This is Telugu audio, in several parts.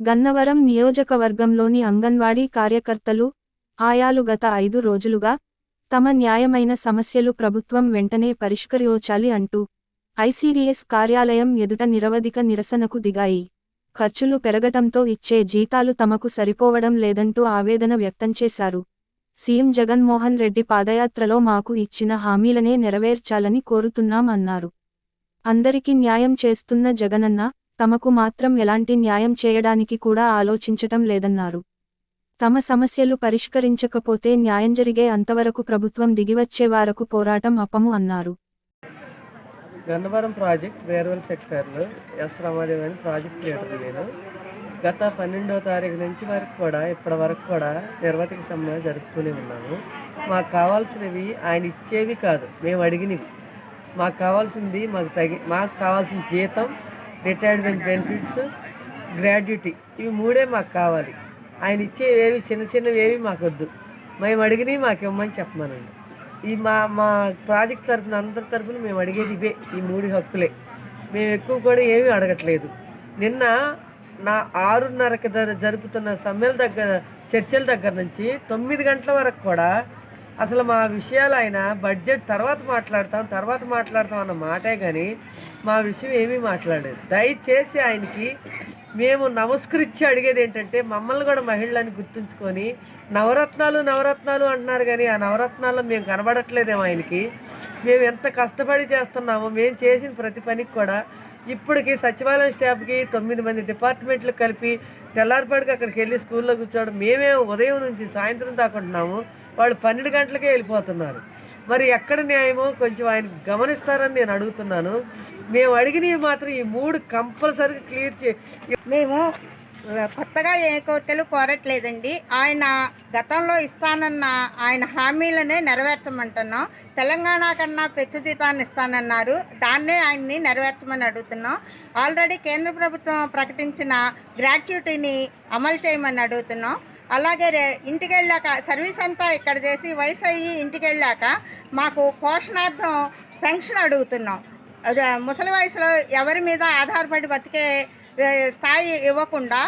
గన్నవరం నియోజకవర్గంలోని అంగన్వాడీ కార్యకర్తలు ఆయాలు గత ఐదు రోజులుగా తమ న్యాయమైన సమస్యలు ప్రభుత్వం వెంటనే పరిష్కరించాలి అంటూ ఐసీడీఎస్ కార్యాలయం ఎదుట నిరవధిక నిరసనకు దిగాయి. ఖర్చులు పెరగటంతో ఇచ్చే జీతాలు తమకు సరిపోవడం లేదంటూ ఆవేదన వ్యక్తం చేశారు. సీఎం జగన్మోహన్ రెడ్డి పాదయాత్రలో మాకు ఇచ్చిన హామీలనే నెరవేర్చాలని కోరుతున్నాం అన్నారు. అందరికీ న్యాయం చేస్తున్న జగనన్న తమకు మాత్రం ఎలాంటి న్యాయం చేయడానికి కూడా ఆలోచించటం లేదన్నారు. తమ సమస్యలు పరిష్కరించకపోతే న్యాయం జరిగే అంతవరకు ప్రభుత్వం దిగివచ్చే వరకు పోరాటం అపము అన్నారు. గన్నవరం ప్రాజెక్ట్ వేర్వల్ సెక్టర్లో ఎస్ రమాదేవి అని ప్రాజెక్ట్ లీడర్ నేను. గత పన్నెండో తారీఖు నుంచి వరకు కూడా ఇప్పటి వరకు కూడా నిర్వతికి సమ్మె జరుపుతూనే ఉన్నాము. మాకు కావాల్సినవి ఆయన ఇచ్చేవి కాదు మేము అడిగినవి. మాకు కావాల్సింది మాకు తగి మాకు కావాల్సిన జీతం రిటైర్మెంట్ బెనిఫిట్స్ గ్రాడ్యుటీ ఇవి మూడే మాకు కావాలి. ఆయన ఇచ్చేవేవి చిన్న చిన్నవి ఏవి మాకు వద్దు మేము అడిగినవి మాకు ఇవ్వమని చెప్పమనండి. ఈ మా మా ప్రాజెక్ట్ తరఫున అందరి తరఫున మేము అడిగేది ఇవే ఈ మూడు హక్కులే. మేము ఎక్కువ కూడా ఏమీ అడగట్లేదు. నిన్న నా ఆరున్నరకి జరుపుతున్న సమ్మెల దగ్గర చర్చల దగ్గర నుంచి తొమ్మిది గంటల వరకు కూడా అసలు మా విషయాలు ఆయన బడ్జెట్ తర్వాత మాట్లాడతాం తర్వాత మాట్లాడతాం అన్న మాటే కానీ మా విషయం ఏమీ మాట్లాడలేదు. దయచేసి ఆయనకి మేము నమస్కరించి అడిగేది ఏంటంటే మమ్మల్ని కూడా మహిళలని గుర్తుంచుకొని నవరత్నాలు నవరత్నాలు అంటున్నారు కానీ ఆ నవరత్నాల్లో మేము కనబడట్లేదేమో ఆయనకి. మేము ఎంత కష్టపడి చేస్తున్నామో మేము చేసిన ప్రతి పనికి కూడా ఇప్పటికి సచివాలయం స్టాఫ్కి తొమ్మిది మంది డిపార్ట్మెంట్లు కలిపి తెల్లారిపాటికి అక్కడికి వెళ్ళి స్కూల్లో కూర్చోవడం మేమే ఉదయం నుంచి సాయంత్రం దాకా ఉంటున్నాము. వాళ్ళు పన్నెండు గంటలకే వెళ్ళిపోతున్నారు. మరి ఎక్కడ న్యాయమో కొంచెం ఆయన గమనిస్తారని నేను అడుగుతున్నాను. మేము అడిగినవి మాత్రం ఈ మూడు కంపల్సరీగా క్లియర్ చే మేము కొత్తగా ఏ కోర్టులు కోరట్లేదండి. ఆయన గతంలో ఇస్తానన్న ఆయన హామీలనే నెరవేర్చమంటున్నాం. తెలంగాణ కన్నా ప్రత్యుదితాన్ని ఇస్తానన్నారు. దాన్నే ఆయన్ని నెరవేర్చమని అడుగుతున్నాం. ఆల్రెడీ కేంద్ర ప్రభుత్వం ప్రకటించిన గ్రాట్యుటీని అమలు చేయమని అడుగుతున్నాం. అలాగే రే ఇంటికి వెళ్ళాక సర్వీస్ అంతా ఇక్కడ చేసి వయసు అయ్యి ఇంటికి వెళ్ళాక మాకు పోషణార్థం పెన్షన్ అడుగుతున్నాం. ముసలి వయసులో ఎవరి మీద ఆధారపడి బతికే స్థాయి ఇవ్వకుండా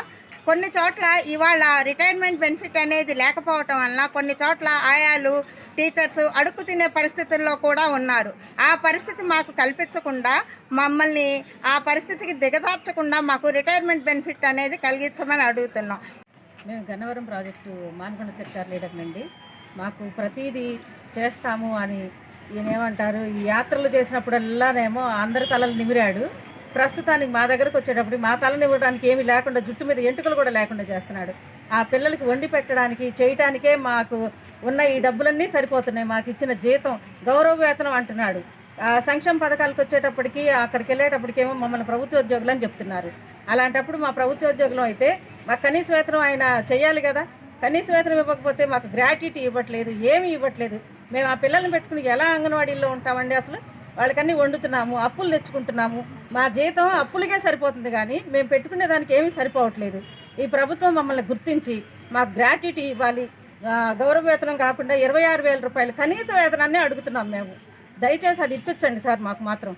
కొన్ని చోట్ల ఇవాళ రిటైర్మెంట్ బెనిఫిట్ అనేది లేకపోవటం వలన కొన్ని చోట్ల ఆయాలు టీచర్స్ అడుక్కు తినే పరిస్థితుల్లో కూడా ఉన్నారు. ఆ పరిస్థితి మాకు కల్పించకుండా మమ్మల్ని ఆ పరిస్థితికి దిగజార్చకుండా మాకు రిటైర్మెంట్ బెనిఫిట్ అనేది కలిగించమని అడుగుతున్నాం. మేము Gannavaram project Manakonda sector leader నుండి మాకు ప్రతిదీ చేస్తాము అని ఈయన ఏమంటారు ఈ యాత్రలు చేసినప్పుడల్లానేమో అందరి తలలు నిమిరాడు. ప్రస్తుతానికి మా దగ్గరకు వచ్చేటప్పుడు మా తలని ఇవ్వడానికి ఏమీ లేకుండా జుట్టు మీద ఎంటుకలు కూడా లేకుండా చేస్తున్నాడు. ఆ పిల్లలకి వండి పెట్టడానికి చేయటానికే మాకు ఉన్న ఈ డబ్బులన్నీ సరిపోతున్నాయి. మాకు ఇచ్చిన జీతం గౌరవ వేతనం అంటున్నాడు. సంక్షేమ పథకాలకు వచ్చేటప్పటికి అక్కడికి వెళ్ళేటప్పటికేమో మమ్మల్ని ప్రభుత్వ ఉద్యోగులు అని చెప్తున్నారు. అలాంటప్పుడు మా ప్రభుత్వ ఉద్యోగులు అయితే మాకు కనీస వేతనం ఆయన చేయాలి కదా. కనీస వేతనం ఇవ్వకపోతే మాకు గ్రాట్యుటీ ఇవ్వట్లేదు ఏమీ ఇవ్వట్లేదు. మేము ఆ పిల్లల్ని పెట్టుకుని ఎలా అంగన్వాడీల్లో ఉంటామండి అసలు? వాళ్ళకన్నీ వండుతున్నాము అప్పులు తెచ్చుకుంటున్నాము. మా జీతం అప్పులకే సరిపోతుంది కానీ మేము పెట్టుకునే దానికి ఏమీ సరిపోవట్లేదు. ఈ ప్రభుత్వం మమ్మల్ని గుర్తించి మాకు గ్రాట్యుటీ ఇవ్వాలి. గౌరవ వేతనం కాకుండా ఇరవై ఆరు వేల రూపాయలు కనీస వేతనాన్ని అడుగుతున్నాం మేము. దయచేసి అది ఇప్పించండి సార్ మాకు మాత్రం.